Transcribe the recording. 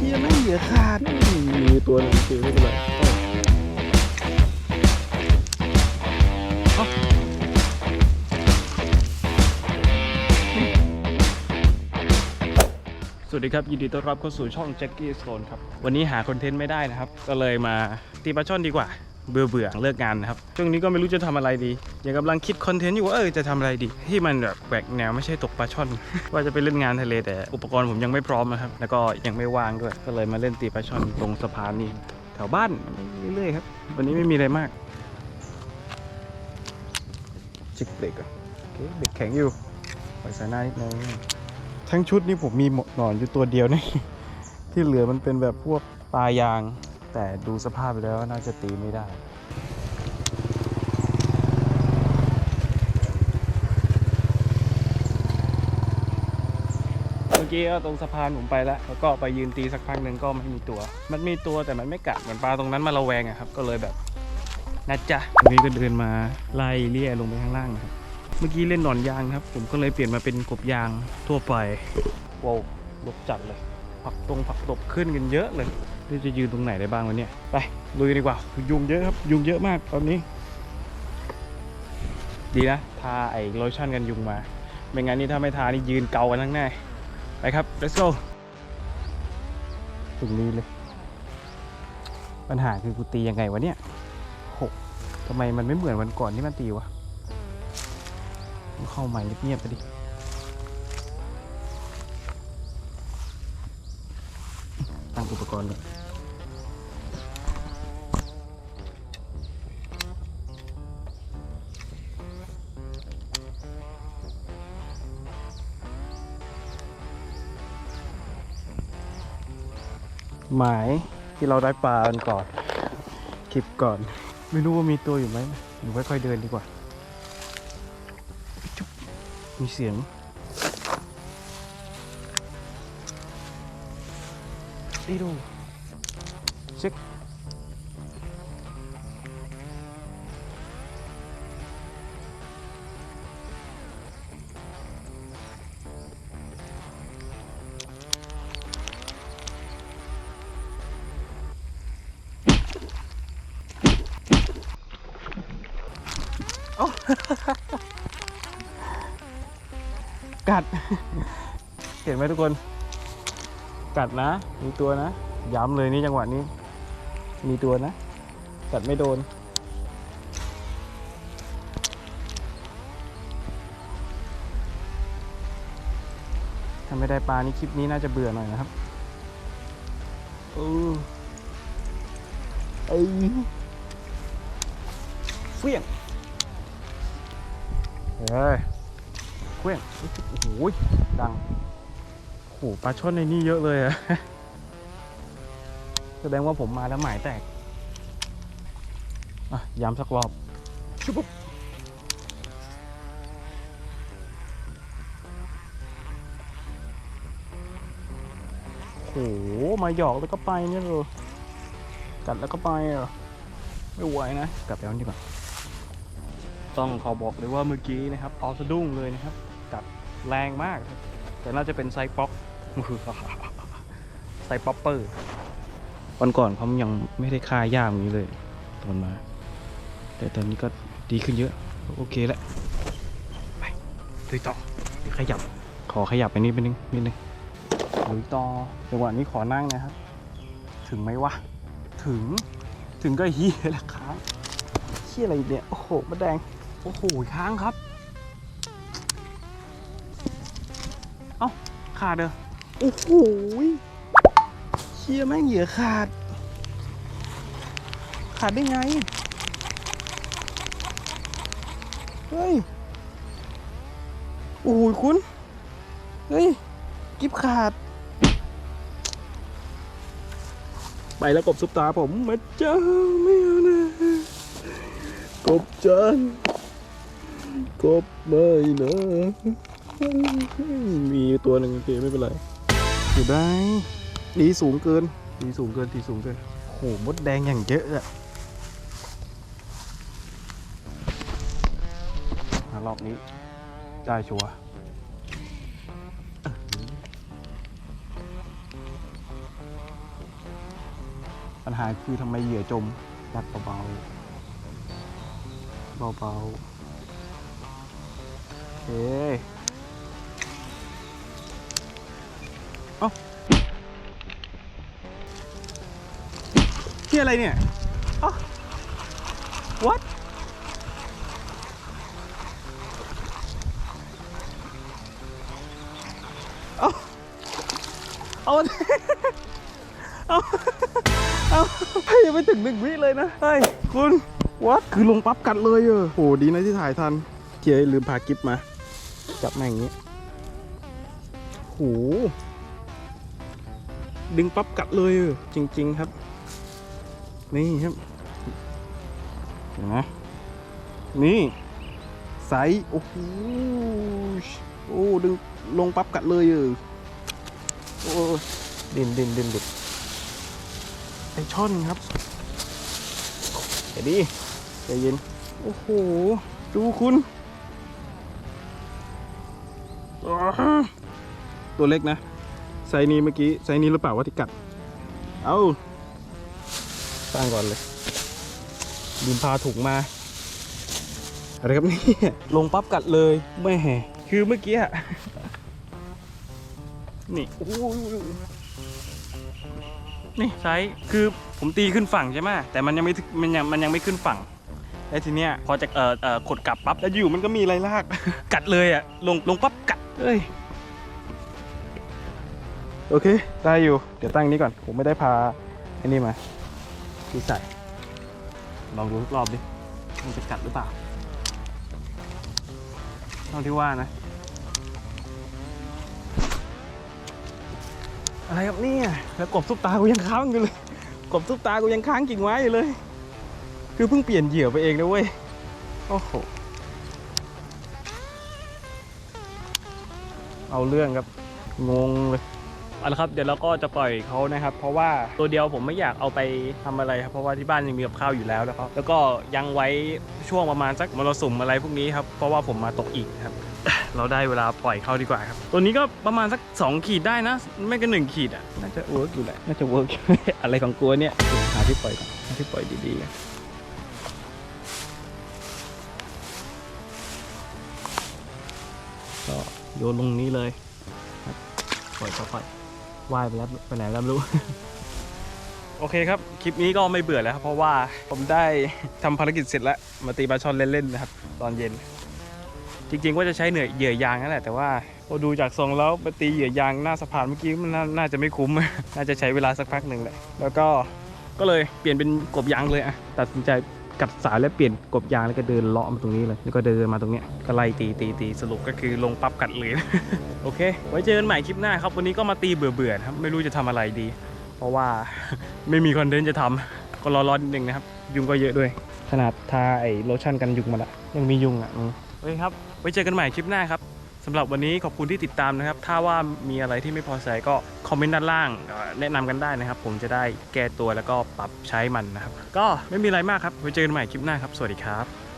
ชี่ยไม่เหลือขาดมีตัวหนึงคือไม่เป็นไรสวัสดีครับ ยินดีต้อนรับเข้าสู่ช่องแจ็คกี้โซนครับ วันนี้หาคอนเทนต์ไม่ได้นะครับ ก็เลยมาตีปลาช่อนดีกว่า เบื่อเบื่อๆเลิกงานนะครับช่วงนี้ก็ไม่รู้จะทำอะไรดียังกำลังคิดคอนเทนต์อยู่ว่าเออจะทำอะไรดี ที่มันแบบแหวกแนวไม่ใช่ตกปลาช่อน ว่าจะไปเล่นงานทะเลแต่อุปกรณ์ผมยังไม่พร้อมนะครับแล้วก็ยังไม่ว่างด้วย ก็เลยมาเล่นตีปลาช่อนตรงสะพานนี่แถวบ้านเรื่อยๆครับ วันนี้ไม่มีอะไรมากชิกเบรกอะโอเคเบรกแข็งอยู่ปล่อยสายหน้านิดนึงทั้งชุดนี้ผมมีหนอนอยู่ตัวเดียวนะที่เหลือมันเป็นแบบพวกปลายาง แต่ดูสภาพไปแล้วน่าจะตีไม่ได้เมื่อกี้ก็ตรงสะพานผมไปแล้วแล้วก็ไปยืนตีสักพักหนึ่งก็ไม่มีตัว มันมีตัวแต่มันไม่กัดเหมือนปลาตรงนั้นมาระแวงอะครับ ก็เลยแบบนะจ๊ะตรงนี้ก็เดินมาไล่เลี่ยลงไปข้างล่างนะครับ เมื่อกี้เล่นหนอนยางนะครับ ผมก็เลยเปลี่ยนมาเป็นกบยางทั่วไปว้าวลบจัดเลย ผักตรงผักตบขึ้นกันเยอะเลย นี่จะยืนตรงไหนได้บ้างวะเนี่ย ไปลุยดีกว่า ยุงเยอะครับ ยุงเยอะมากตอนนี้ ดีนะ ทาไอ้โลชั่นกันยุงมา ไม่งั้นนี่ถ้าไม่ทานี่ยืนเกากันทั้งแน่ไปครับ let's go ถึงนี้เลย ปัญหาคือกูตียังไงวะเนี่ยโหทำไมมันไม่เหมือนวันก่อนที่มันตีวะเข้าใหม่เงียบๆไปดิตั้งอุปกรณ์เลย หมายที่เราได้ปลากันก่อนคลิปก่อน ไม่รู้ว่ามีตัวอยู่ไหมหรือค่อยๆเดินดีกว่า มีเสียงดีดูเช็ค กัด เห็นไหมทุกคน กัดนะ มีตัวนะ ย้ำเลยนี่จังหวะนี้ มีตัวนะ กัดไม่โดน ถ้าไม่ได้ปลานี่คลิปนี้น่าจะเบื่อหน่อยนะครับเออไอ้เฟี้ยง เฮ้ยเฟี้ยงโอ้โหดังโอ้โหปลาช่อนในนี่เยอะเลยอะแสดงว่าผมมาแล้วหมายแตก อะ ย้ำสักรอบชุบปุ๊บโอ้โห มาหยอกแล้วก็ไปเนี่ยเลยกัดแล้วก็ไปเหรอไม่ไหวนะ กลับไปเอาดีกว่า ต้องขอบอกเลยว่าเมื่อกี้นะครับเอาสะดุ้งเลยนะครับกัดแรงมากครับแต่น่าจะเป็นไซป๊อกไซป๊อปเปอร์วันก่อนเขายังไม่ได้คาย่ามอย่างนี้เลยตอนมา แต่ตอนนี้ก็ดีขึ้นเยอะ โอเคแล้วไปลุยต่อขยับ ขอขยับไปนิดนึงนิดนึงลุยต่อจังหวะนี้ขอนั่งนะครับ ถึงไหมวะถึงถึงก็เฮียแล้วค้างเฮียอะไรเนี่ย โอ้โหมะแดง โอ้โหค้างครับ เอ้า ขาดเด้อโอ้โหเชี่ยแม่งเหยื่อขาด ขาดได้ไง เฮ้ย โอ้โหคุณ เฮ้ย กิบขาด ไปแล้วกบซุปตาผมมาเจ้าไม่เอานะกบจาน กบไม่นะมีตัวหนึ่งโอเคไม่เป็นไรอยู่ได้ตีสูงเกินตีสูงเกินตีสูงเกินโหมดแดงอย่างเยอะอะรอบนี้ได้ชัวร์ปัญหาคือทำไมเหยื่อจมยัดเบาๆเบาๆ โอเคเอ้าที่อะไรเนี่ยเอ้า what เอาเอาเอาเอาให้ยังไม่ถึงหนึ่งวิเลยนะ เฮ้ย คุณ วัด คือลงปั๊บกัดเลยเออโห ดีนะที่ถ่ายทัน เจ๊ลืมพากิฟมา จับม่งอย่างนี้โหดึงปั๊บกัดเลยจริง ๆ ครับ นี่ครับเห็นไหมนี่ไซส์โอ้โหโอ้ดึงลงปั๊บกัดเลยเออโอ้ดินดินดินดินไอช่อนครับเดี๋ยวดิใจเย็น โอ้โห ดูคุณ ตัวเล็กนะ ไซนี้เมื่อกี้ ไซนี้หรือเปล่าว่าที่กัด เอาตั้งก่อนเลยดินพาถุงมา อะไรครับนี่ลงปั๊บกัดเลยแม่คือเมื่อกี้อะนี่โอ้โหนี่ไซส์คือผมตีขึ้นฝั่งใช่ไหมแต่มันยังไม่ถึงมันยังมันยังไม่ขึ้นฝั่งแล้วทีเนี้ยพอจะเอ่อเอ่อกดกลับปั๊บแล้วอยู่มันก็มีอะไรลาก กัดเลยอะลงลงปั๊บ เอ้ย โอเค ได้อยู่ เดี๋ยวตั้งนี้ก่อน ผมไม่ได้พาไอ้นี่มาที่ใส่ ลองดูสักรอบดิ มันจะกัดหรือเปล่าเท่าที่ว่านะ อะไรครับเนี่ย แล้วกบซุปตากูยังค้างอยู่เลย กบซุปตากูยังค้างกิ่งไม้อยู่เลย คือเพิ่งเปลี่ยนเหยื่อไปเองนะเว้ย โอ้โห เอาเรื่องครับงงเลยเอาละครับเดี๋ยวเราก็จะปล่อยเขานะครับ เพราะว่าตัวเดียวผมไม่อยากเอาไปทำอะไรครับเพราะว่าที่บ้านยังมีกับข้าวอยู่แล้วแล้วก็แล้วก็ยังไว้ช่วงประมาณสักมรสุมอะไรพวกนี้ครับเพราะว่าผมมาตกอีกครับ เราได้เวลาปล่อยเขาดีกว่าครับ ตัวนี้ก็ประมาณสัก 2 ขีดได้นะ ไม่ก็หนึ่งขีดอะน่าจะเวิร์กอยู่แหละน่าจะเวิร์ก อะไรของกลัวเนี่ยเดี๋ยวหาที่ปล่อยก่อนหาที่ปล่อยดีๆก่อนก็ โยนลงนี้เลยปล่อยปล่อยว่ายไปแล้วไปไหนแล้วไม่รู้ โอเคครับ คลิปนี้ก็ไม่เบื่อแล้วครับ เพราะว่าผมได้ทำภารกิจเสร็จแล้ว มาตีปลาช่อนเล่นๆนะครับ ตอนเย็น จริงๆว่าจะใช้เหนื่อยเหยื่อยางนั่นแหละแต่ว่าพอดูจากทรงแล้วไปตีเหยื่อยางหน้าสะพานเมื่อกี้มันนาน่าจะไม่คุ้ม น่าจะใช้เวลาสักพักหนึ่งแหละแล้วก็ก็เลยเปลี่ยนเป็นกบยางเลยอะตัดสินใจ กัดสายแล้วเปลี่ยนกบยางแล้วก็เดินเลาะมาตรงนี้เลยแล้วก็เดินมาตรงเนี้ยก็ไล่ตีตีตีสรุปก็คือลงปั๊บกัดเลย โอเค ไว้เจอกันใหม่คลิปหน้าครับวันนี้ก็มาตีเบื่อๆครับไม่รู้จะทำอะไรดี เพราะว่าไม่มีคอนเทนต์จะทำก็รอๆนิดนึงนะครับ ยุงก็เยอะด้วย ขนาดทาไอ้โลชั่นกันยุงมาละยังมียุงอะโอเคครับ ไว้เจอกันใหม่คลิปหน้าครับ สำหรับวันนี้ขอบคุณที่ติดตามนะครับ ถ้าว่ามีอะไรที่ไม่พอใจก็คอมเมนต์ด้านล่างแนะนำกันได้นะครับ ผมจะได้แก้ตัวแล้วก็ปรับใช้มันนะครับ ก็ไม่มีอะไรมากครับไว้เจอกันใหม่คลิปหน้าครับ สวัสดีครับ